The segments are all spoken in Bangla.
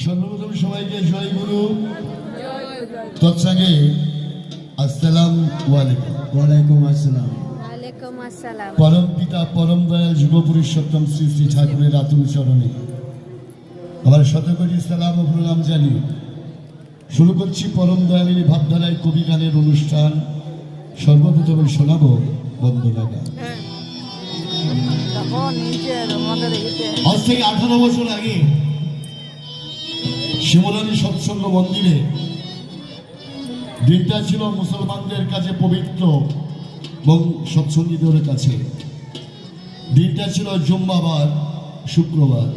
সর্বপ্রথম সবাইকে জয় গুরু। তৎসঙ্গে আসসালাম ওয়ালাইকুম। ওয়ালাইকুম আসসালাম। আসসালাম। পরম পিতা পরম দয়াল যুগ পুরুষোত্তম শ্রী শ্রী ঠাকুরের আতুল চরণে। আবার শতকোটি সালাম ও প্রণাম জানিয়ে শুরু করছি পরম দয়ালের ভাবধারায় কবি গানের অনুষ্ঠান। সর্বপ্রথমে শোনাবো বন্দনা গান আজ থেকে আঠারো বছর আগে শিমলানী সৎসঙ্গ মন্দিরে দিনটা ছিল মুসলমানদের কাছে পবিত্র এবং সৎসঙ্গীদের কাছে। দিনটা ছিল জুম্মাবার, শুক্রবার।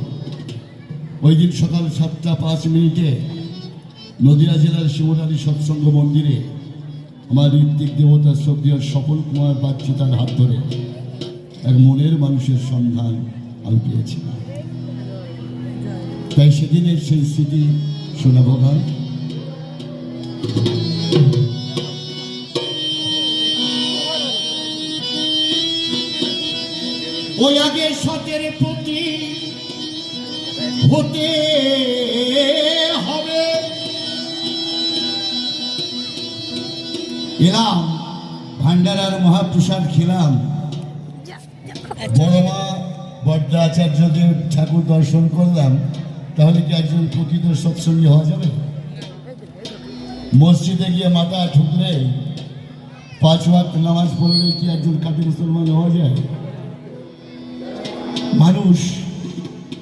ওই দিন সকাল সাতটা পাঁচ মিনিটে নদিয়া জেলার শিমলানী সৎসঙ্গ মন্দিরে আমার ঋত্বিক দেবতা শ্রদ্ধেয় সফল কুমার বাগচি তার হাত ধরে এক মনের মানুষের সন্ধান আমি পেয়েছিলাম। তাই সেদিনের সেই স্মৃতি শোনাব গান ওই আগে সতের প্রতি হতে হবে এলাম ভান্ডারার মহাপ্রসাদ খেলাম বড় মা বড্ডা আচার্যদেব ঠাকুর দর্শন করলাম। তাহলে কি একজন প্রকৃত সৎসঙ্গী হওয়া যাবে? মসজিদে গিয়ে মাথা ঠুকলে পাঁচ ওয়াক্ত নামাজ পড়লে কি একজন কাটি মুসলমান হওয়া যায়? মানুষ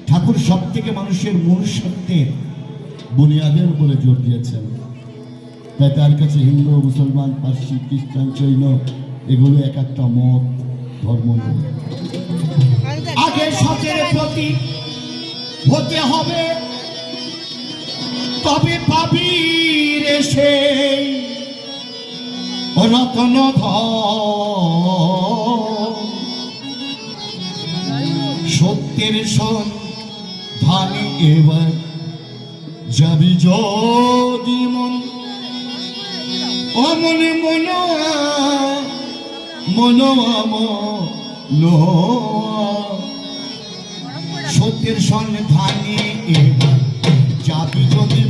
ঠাকুর সব থেকে মানুষের মনুষ্যত্বের বুনিয়াদের উপরে জোর দিয়েছেন। তাই তার কাছে হিন্দু, মুসলমান, পার্সি, খ্রিস্টান, জৈন, এগুলো এক একটা মত, ধর্ম নয়। আগে সতের প্রতি হতে হবে। তবে পাবি রে সেই রতন। সত্যের সন ধানে এবার যাবি যদি মন। অমনে মন মনোয়াম লো সত্যের সন্ধানে এবার যাবি যদি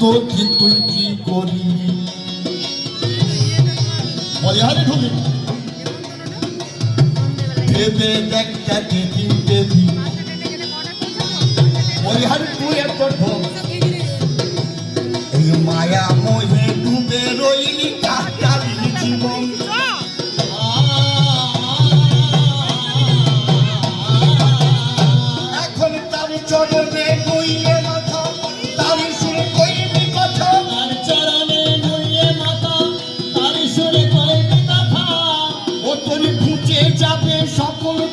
এত কি তুই কি করি? বলে ঢুকি। ভেবে দেখ, কাকে কিনতে দি বলে তুই এত ঢোক এই মায়া মোহে ডুবে রইলি কাটালি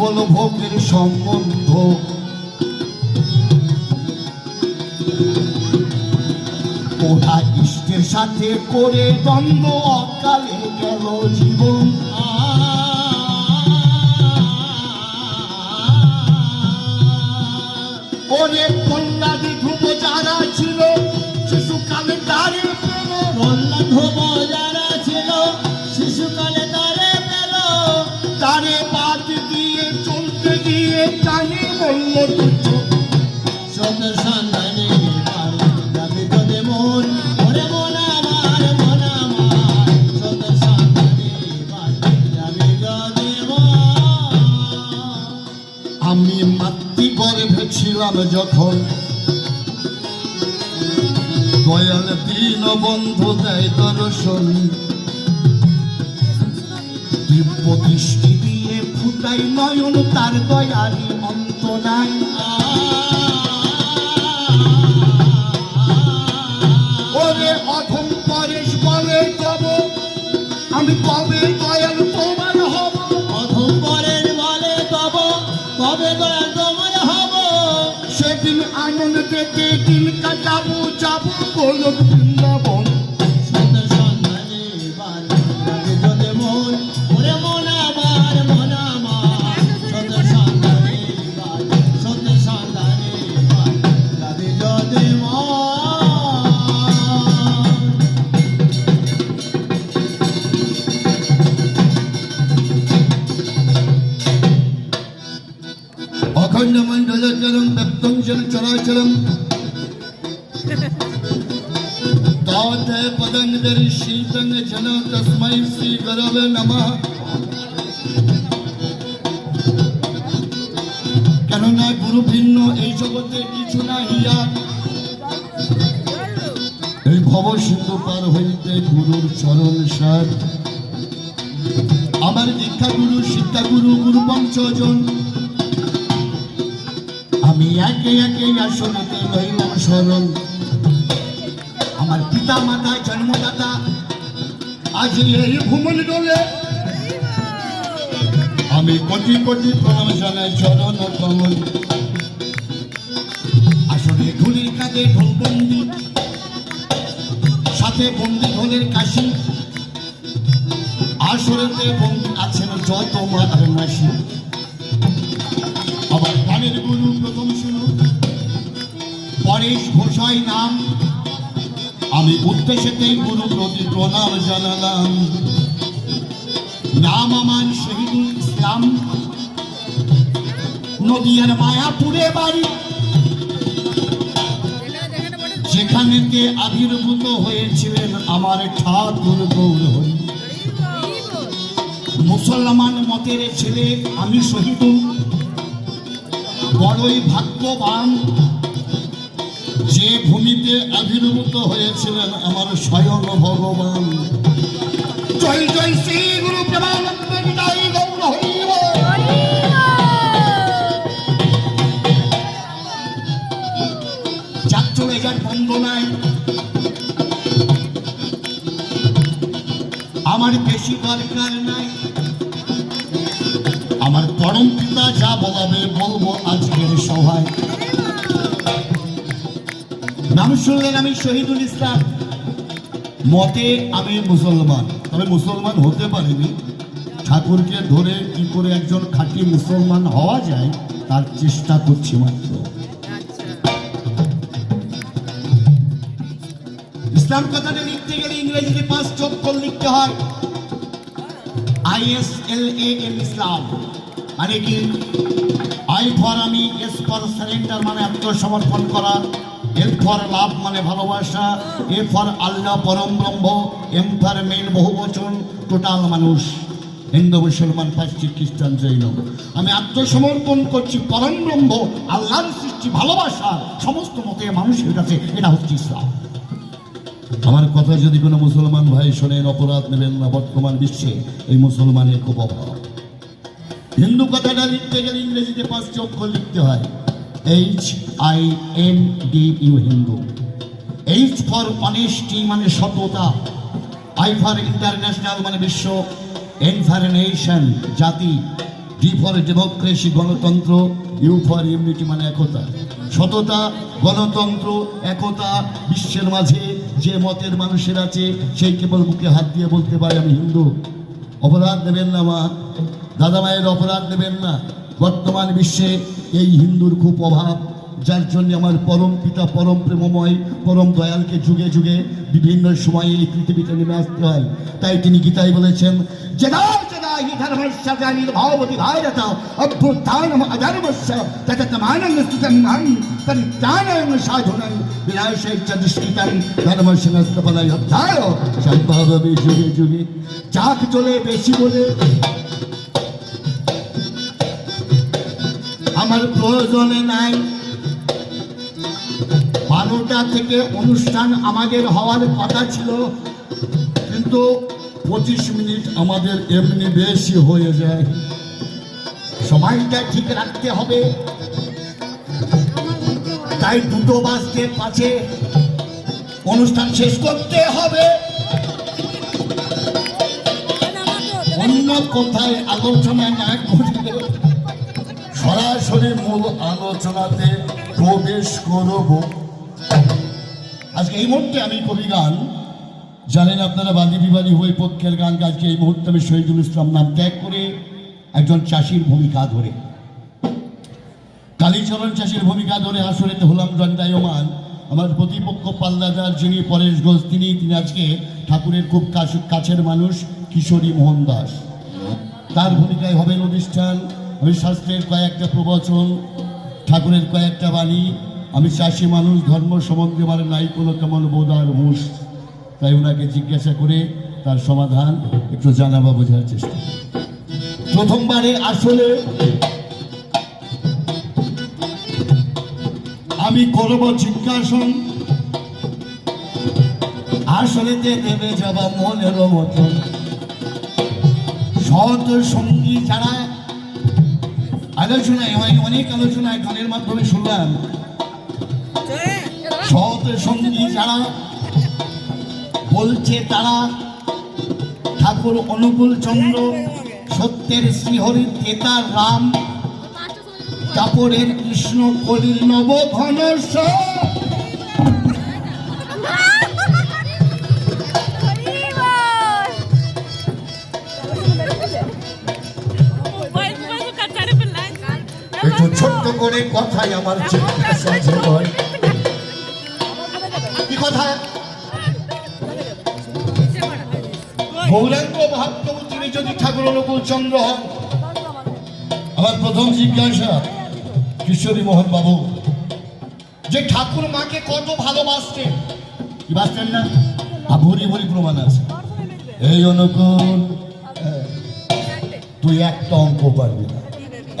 কেবল ভোগের সম্বন্ধ। ওরা ইষ্টের সাথে করে দ্বন্দ্ব অকালে গেল জীবন। ওরে কন্যাদি ধ্রুব যারা ছিল যখন দয়াল দিন বন্ধু দেয় দর্শন দিব্য দৃষ্টি দিয়ে ফুটাই নয়ন, তার দয়ালি অন্ত নাই। ওরে অধম পরেশ বলে কব আমি কবে আনন্দ পেতে দিন কাটাবো কেননা গুরু ভিন্ন, এই জগতে কিছু না এই ভব সিন্ধু পার হইতে গুরুর চরণ সার। আমার দীক্ষা গুরু, শিক্ষা গুরু গুরু পঞ্চজন। আমি একে একে আসনতে লইলাম স্মরণ আমার পিতা মাতা জন্মদাতা, আজ এই ভ্রমণ গলে আমি কোটি কোটি প্রণাম জানাই চরণ কমল। আসলে ধুলির কাঁধে ঢোলবন্দি সাথে বন্দি ঢোলের কাশি। আসরেতে বন্দি আছেন যত মাতার মাসি। আবার গানের গুরু প্রথম শুরু পরেশ ঘোষাই নাম। আমি উদ্দেশ্যেতেই গুরু প্রতি প্রণাম জানালাম। নাম আমার শহীদুল ইসলাম নদিয়ার মায়াপুরে বাড়ি। যেখানেতে আবির্ভূত হয়েছিলেন আমার ঠাকুর গৌর হরি মুসলমান মতের ছেলে আমি শহীদুল বড়ই ভাগ্যবান যে ভূমিতে আবির্ভূত হয়েছিলেন আমার স্বয়ং ভগবান। জয় জয় শ্রী গুরু প্রেমানন্দ আমার বেশি দরকার নাই। আমার পরম পিতা যা বলাবে বলব আজকের সভায়। নাম শুনলেন আমি শহীদুল ইসলাম। মতে আমি মুসলমান। তবে মুসলমান হতে পারিনি। ঠাকুরকে ধরে কি করে একজন খাঁটি মুসলমান হওয়া যায়, তার চেষ্টা করছি মাত্র। ইসলাম কথাটা লিখতে গেলে ইংরেজিতে পাঁচ চক্কর লিখতে হয়। ইসলাম। মানে কি? আই ফর আমি, এস ফর সারেন্ডার মানে আত্মসমর্পণ করা। এল ফর লাভ মানে ভালোবাসা। এ ফর আল্লাহ পরম ব্রহ্ম। এম ফর মেন বহু বচন, টোটাল মানুষ। হিন্দু, মুসলমান পার্সি খ্রিস্টান, জৈন। আমি আত্মসমর্পণ করছি পরম ব্রহ্ম, আল্লাহর সৃষ্টি ভালোবাসা সমস্ত মতে মানুষের কাছে। এটা হচ্ছে ইসলাম। আমার কথা যদি কোনো মুসলমান ভাই শোনেন, অপরাধ নেবেন না, বর্তমান বিশ্বে এই মুসলমানের খুব অভাব। হিন্দু কথাটা লিখতে গেলে ইংরেজিতে পাঁচটি অক্ষর লিখতে হয়। H I N D U Hindu. H for honesty মানে সততা। আই ফর ইন্টারন্যাশনাল মানে বিশ্ব। এন ফর নেশন জাতি। ডি ফর ডেমোক্রেসি গণতন্ত্র। ইউ ফর ইউনিটি মানে একতা। সততা, গণতন্ত্র, একতা, বিশ্বের মাঝে। যে মতের মানুষের আছে, সেই কেবল মুখে হাত দিয়ে বলতে পারে, আমি হিন্দু। অপরাধ দেবেন না মা। দাদা মায়ের অপরাধ দেবেন না। বর্তমান বিশ্বে এই হিন্দুর খুব অভাব, যার জন্য আমার পরম পিতা, পরম প্রেমময়, পরম দয়ালকে যুগে যুগে বিভিন্ন সময়ে এই পৃথিবীতে নেমে আসতে হয়। তাই তিনি গীতায় বলেছেন চাক চলে বেশি বলে আমার প্রয়োজনে নাই বারোটা থেকে অনুষ্ঠান আমাদের হওয়ার কথা ছিল কিন্তু পঁচিশ মিনিট আমাদের এমনি বেশি হয়ে যায়। সময়টা ঠিক রাখতে হবে। তাই দুটো বাজতে পাঁচে অনুষ্ঠান শেষ করতে হবে। অন্য কোথায় আলোচনা না করে সরাসরি মূল আলোচনাতে প্রবেশ করব। আজকে এই মুহূর্তে আমি কবি গান জানেন আপনারা বাদী বিবাদী হয়ে পক্ষের গান আজকে এই মুহূর্তে আমি শহীদুল ইসলাম নাম ত্যাগ করে একজন চাষির ভূমিকা ধরে। কালীচরণ চাষির ভূমিকা ধরে আসরেতে হলাম দণ্ডায়মান। আমার প্রতিপক্ষ পাল্লাদার যিনি পরেশ ঘোষ, তিনি তিনি আজকে ঠাকুরের খুব কাছ- কাছের মানুষ, কিশোরী মোহন দাস। তার ভূমিকায় হবে অনুষ্ঠান। আমি শাস্ত্রের কয়েকটা প্রবচন, ঠাকুরের কয়েকটা বাণী। আমি চাষি মানুষ, ধর্ম সম্বন্ধে আমার নাই কোনো কেমন বোধার হুঁশ। তাই ওনাকে জিজ্ঞাসা করে তার সমাধান একটু জানাবা বোঝার চেষ্টা। প্রথমবারে আসলে আমি করব জিজ্ঞাসন। আসলে যে দেবে যাবা মনের মতন। সৎ সঙ্গী যারা আলোচনায় হয় অনেক আলোচনায় গানের মাধ্যমে শুনলাম। সৎ সঙ্গী যারা বলছে তারা ঠাকুর অনুকূল চন্দ্র সত্যের শ্রীহরি তেতার রাম কাপড়ের কৃষ্ণ কলির নব একটু ছোট্ট করে কথাই আমার কি কথা? গৌরাঙ্গ মহাপ্রভু, তিনি যদি ঠাকুর অনুকূল চন্দ্র হন, আমার প্রথম জিজ্ঞাসা, কিশোরী মোহন বাবু, যে ঠাকুর মাকে কত ভালোবাসতেন? কি বাসতেন না? ভরি ভরি প্রমাণ আছে। এই অনুকূল, তুই একটা অঙ্ক পারবি না।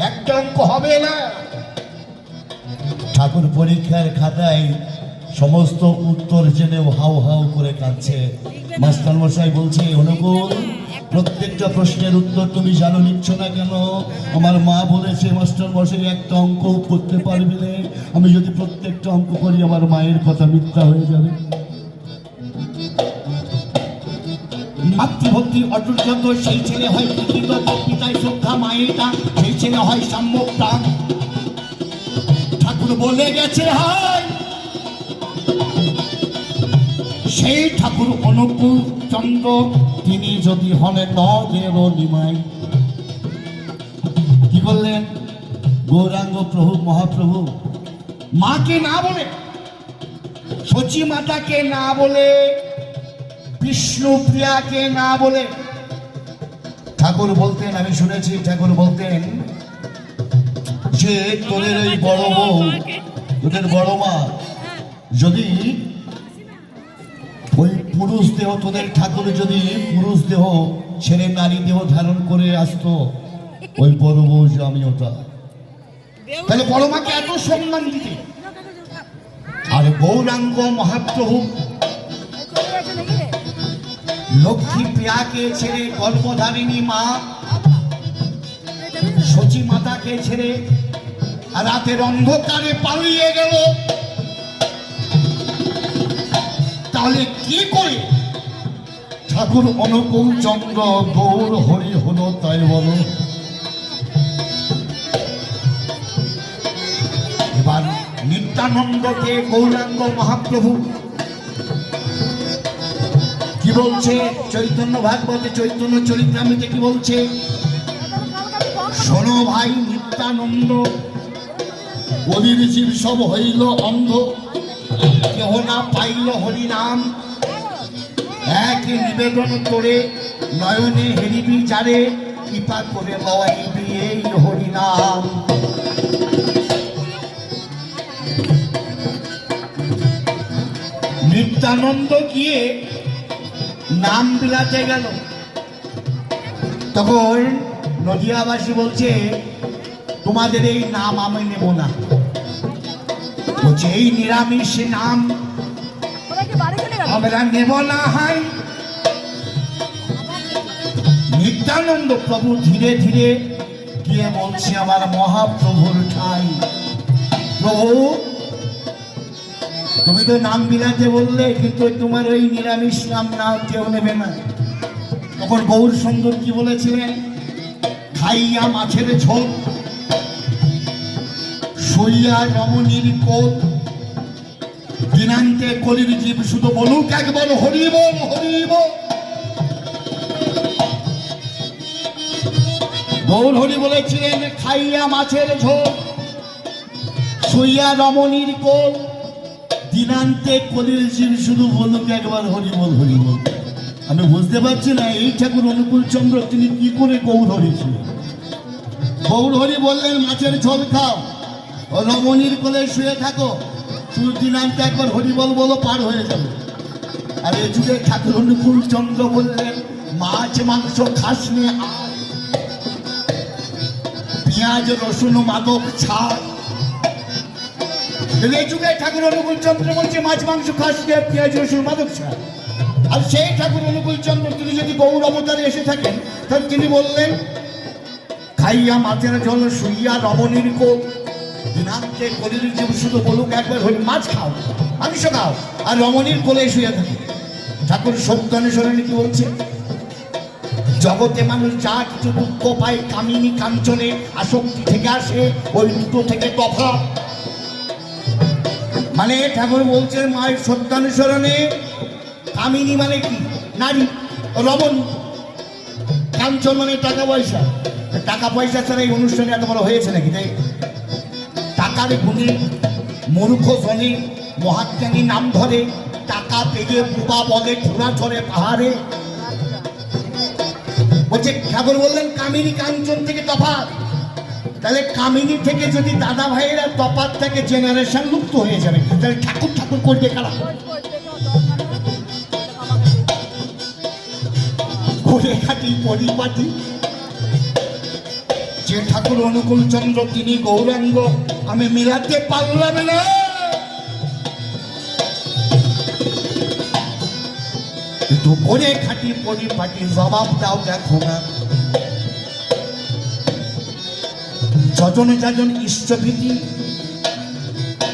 একটা অঙ্ক হবে না। ঠাকুর পরীক্ষার খাতায় সমস্ত উত্তর জেনেও হাউ হাউ করে কাঁদছে। মাস্টার মশাই বলছে, অনুকূল, প্রত্যেকটা প্রশ্নের উত্তর তুমি জানো, নিচ্ছ না কেন? আমার মা বলেছে, মাস্টার মশাই, একটা অঙ্ক করতে পারবি আমি যদি প্রত্যেকটা অঙ্ক করি, আমার মায়ের কথা মিথ্যা হয়ে যাবে। মাতৃভক্তি অটুট যত, সেই ছেলে হয় পিতায় শ্রদ্ধা মায়েরটা সেই ছেলে হয় প্রাণ ঠাকুর বলে গেছে, হয় সেই ঠাকুর অনুকূল চন্দ্র, তিনি যদি হলে নদের নিমাই। কি করলেন? গৌরাঙ্গ প্রভু, মহাপ্রভু, মাকে না বলে সচি মাতাকে না বলে, বিষ্ণু প্রিয়াকে না বলে, ঠাকুর বলতেন, আমি শুনেছি, ঠাকুর বলতেন যে তোদের ওই বড় বউ, তোদের বড় মা যদি ওই পুরুষ দেহ তোদের ঠাকুর যদি পুরুষ দেহ ছেলে নারী দেহ ধারণ করে আসতো, ওই বড় বউ যে আমি ওটা। তাহলে বড় মাকে এত সম্মান দিতে? আর গৌরাঙ্গ মহাপ্রভু। লক্ষ্মী প্রিয়াকে ছেড়ে গর্ভধারিণী মা সচী মাতাকে ছেড়ে রাতের অন্ধকারে পালিয়ে গেল। তাহলে কি করে? ঠাকুর অনুকূল চন্দ্র, গৌর, হরি, হলো তাই বলো। এবার নিত্যানন্দকে গৌরাঙ্গ মহাপ্রভু। কি বলছে? চৈতন্য ভাগবতে, চৈতন্য চরিত্রামিতে কি বলছে? শোনো ভাই নিত্যানন্দ বলির জীব সব হইল অন্ধ। কেহ না পাইল হরি নাম। এক নিবেদন করে নয়নে হেরিবি কৃপা করে এই হরি নাম। নিত্যানন্দ গিয়ে নাম বিলাতে গেল। তখন নদিয়াবাসী বলছে, তোমাদের এই নাম আমি নেব না। বলছে নিরামিষ নাম আমরা নেব না হয় নিত্যানন্দ প্রভু ধীরে ধীরে গিয়ে বলছে আমার মহাপ্রভুর ঠাই। প্রভু তুমি তো নাম বিলাতে বললে কিন্তু তোমার ওই নিরামিষ নাম না কেউ নেবে না। তখন গৌর সুন্দর কি বলেছিলেন? খাইয়া মাছের ঝোল সইয়া রমণীর কোট দিনান্তে কলির জীব শুধু বলুক একবার হরি বল হরি বল গৌর হরি বলেছিলেন, খাইয়া মাছের ঝোল, শুইয়া রমণীর কোল। দিনান্তে কলির জীব শুধু বলুক একবার হরি বল আমি বুঝতে পারছি না, এই ঠাকুর অনুকূল চন্দ্র, তিনি কি করে গৌর হরি ছিলেন? গৌর হরি বললেন, মাছের ঝোল খাও, রমণীর কোলে শুয়ে থাকো। দিনান্তে একবার হরি বল পার হয়ে যাবে। আর এ যুগে ঠাকুর অনুকূল চন্দ্র বললেন, মাছ, মাংস খাস নে পেঁয়াজ, রসুন, মাদক ছাড়। যুগে ঠাকুর অনুকূল চন্দ্র বলছে, মাছ, মাংস খাস পেঁয়াজ, রসুন, মাদক ছাড়। আর সেই ঠাকুর অনুকূল চন্দ্র তিনি যদি গৌর অবতারে এসে থাকেন, তাহলে তিনি বললেন, খাইয়া মাছের জল শুইয়া রমণীর কোল দিনান্তে কলির জীব শুধু বলুক, একবার হলি মাছ খাও, মাংস খাও, আর রমণীর কোলে শুয়ে থাকে। ঠাকুর সত্যানুসরণে কি বলছে? জগতে মানুষ যা কিছু দুঃখ পায়, কামিনী কাঞ্চনে আসক্তি থেকে আসে, ওই দুটো থেকে তফা মানে ঠাকুর বলছেন মায়ের সত্যানুসরণে কামিনী মানে কি? নারী, রমণ। কাঞ্চন মানে টাকা পয়সা। টাকা পয়সা ছাড়া এই অনুষ্ঠানে এত বড় হয়েছে নাকি? তাই টাকার গুণে মূর্খ জনে মহাজ্ঞানী নাম ধরে, টাকা পেয়ে বুবা বলে ঠুনা ধরে পাহাড়ে। বলছে, ঠাকুর বললেন, কামিনী কাঞ্চন থেকে তফাত তাহলে কামিনী থেকে যদি দাদা ভাইয়েরা তফাৎ থেকে জেনারেশন মুক্ত হয়ে যাবে, তাহলে ঠাকুর ঠাকুর করবে কারা? পরিপাটি। যে ঠাকুর অনুকূল চন্দ্র, তিনি গৌরাঙ্গ। আমি মিলাতে পারলাম না। একটু করে খাটি পরিপাটি জবাব দাও দেখো না। যজনে যজন ইষ্টভীতি,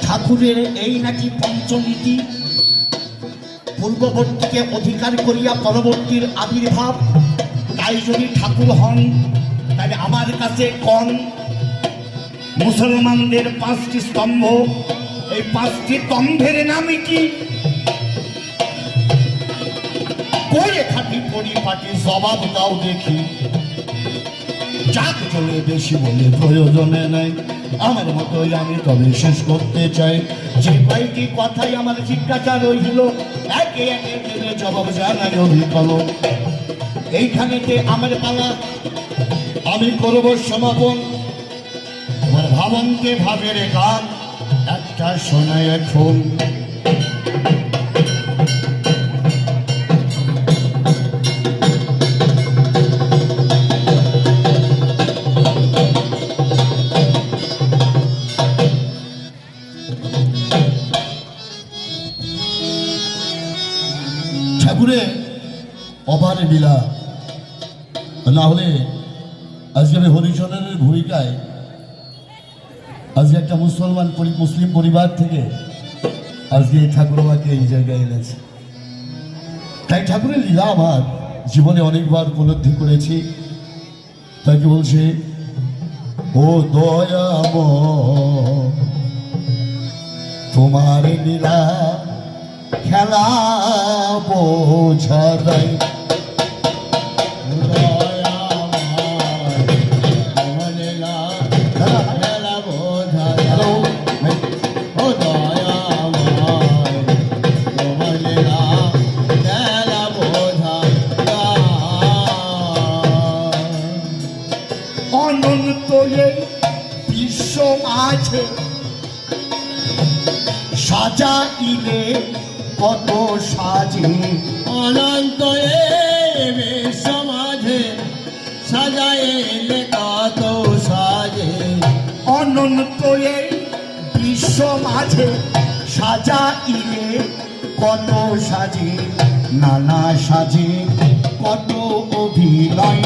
ঠাকুরের এই নাকি পঞ্চনীতি, পূর্ববর্তীকে অধিকার করিয়া পরবর্তীর আবির্ভাব, তাই যদি ঠাকুর হন, তাহলে আমার কাছে কন মুসলমানদের পাঁচটি স্তম্ভ। এই পাঁচটি স্তম্ভের নামই কি? করে খাটি পরিপাটি, জবাব দাও দেখি। যাক চলে বেশি বলে প্রয়োজনে নাই। আমার মতোই আমি তবে শেষ করতে চাই। যে কয়েকটি কথাই আমার জিজ্ঞাসা রইল, একে একে জবাব জানাই অভিকল। এইখানেতে আমার পালা। আমি করব সমাপন। ভাবনকে ভাবের গান, একটা শোনায় এখন। ঠাকুরের অপারে লীলা না হলে আজকে আমি হরিচরণের ভূমিকায় আজকে একটা মুসলমান মুসলিম পরিবার থেকে আজকে এই ঠাকুর আমাকে এই জায়গায় এনেছে। তাই ঠাকুরের লীলা আমার। জীবনে অনেকবার উপলব্ধি করেছি। তাকে বলছে, ও দয়াম তোমার লীলা খেলা বোঝা যায় বিশ্ব মাঝে। সাজাইলে কত সাজে। অনন্ত সমাজে সাজাইলে কত সাজে। অনন্ত বিশ্ব মাঝে সাজা ইলে কত সাজে। নানা সাজে কত অভিনয়।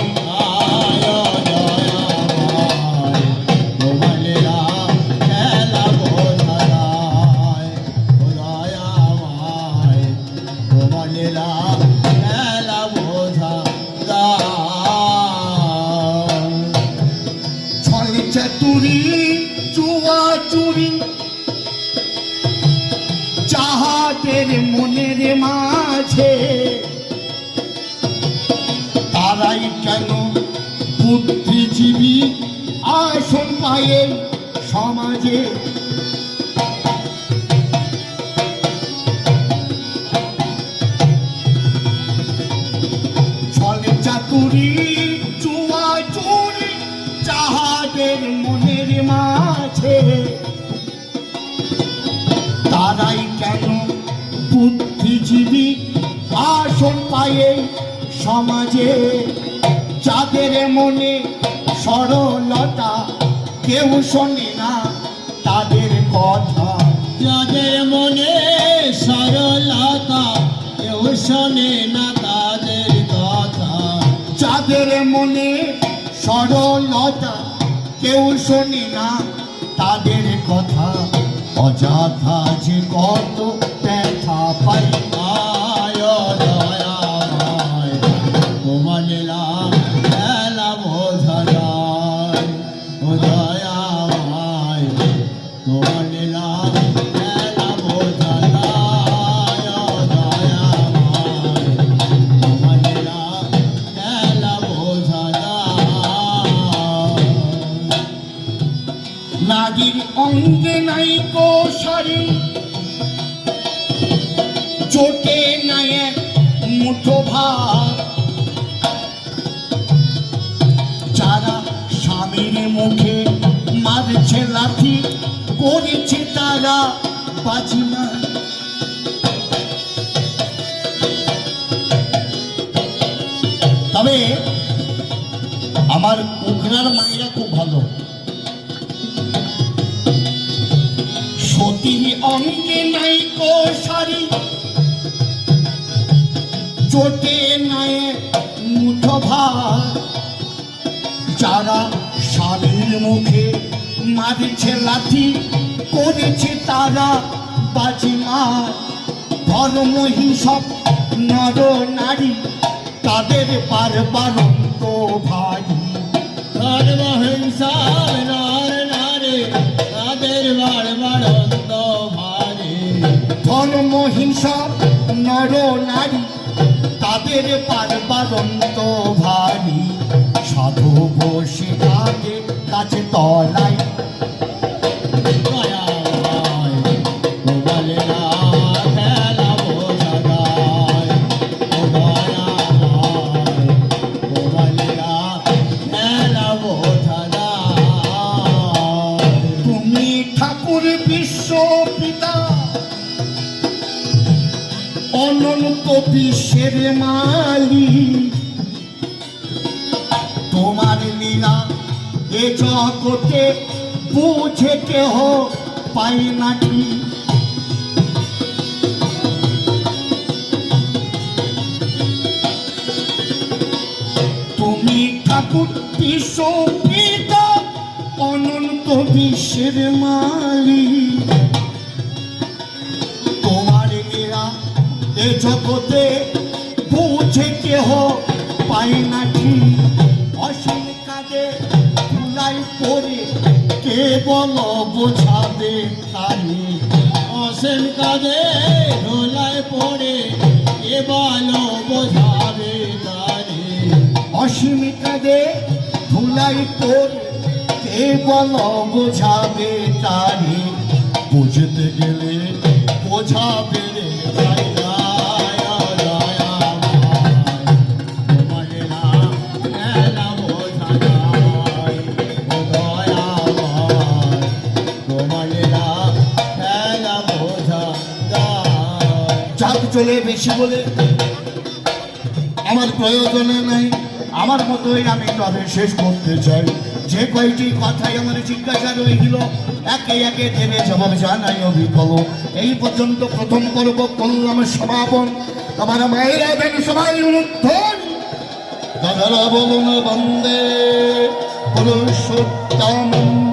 যাহাদের মনের মাঝে। তারাই কেন বুদ্ধিজীবী? আসন পায়ে সমাজে পায়ে সমাজে যাদের মনে সরলতা কেউ শোনে না, তাদের কথা। যাদের মনে সরলতা কেউ শোনে না, তাদের কথা। যাদের মনে সরলতা কেউ শোনে না, তাদের কথা। অযথা যে কত ব্যথা পাই মুখে মারছে লাথি করেছে তারা বাজিমা তবে আমার উখরার মায়েরা খুব ভালো। সতী অঙ্গে নাই কোষারি চোটে নাই মুঠো ভাত। যারা স্বামীর মুখে মারছে লাথি করেছে তারা বাজিমার ধর্মহিংসক নর নারী তাদের পারবার তো ভারী সর্বহিংসার নর নারী তাদের বারবার অন্ত ভারে ধর্মহিংসক নর নারী তাদের পারবারন্ত ভারী সাধু বসে কাছে তলায়। জগতে বুঝে কেহ পাই নাকি? তুমি ঠাকুর পিতা অনন্ত বিশ্বের মালিক। তোমার লীলা এ জগতে বুঝে কেহ পাই নাকি? ফুলাই পরে কে বল বোঝাবে তাই অসীম কাজে ধোলায় পড়ে এ বালো বোঝাবে তারে অসীম কাজে ফুলাই পরে কে বল বোঝাবে তাই বুঝতে গেলে বোঝাবে তাই চলে বেশি বলে। আমার প্রয়োজনে নাই, আমার মতোই আমি তবে শেষ করতে চাই। যে কয়টি কথাই আমার জিজ্ঞাসা রইল, একে একে দেবে জবাব জানাই অবিকল। এই পর্যন্ত প্রথম পর্ব করলাম সমাপন। আমার মায়েরা দেন সবাই অনুদ্ধন দাদারা বলুন বন্দে পুরুষোত্তম।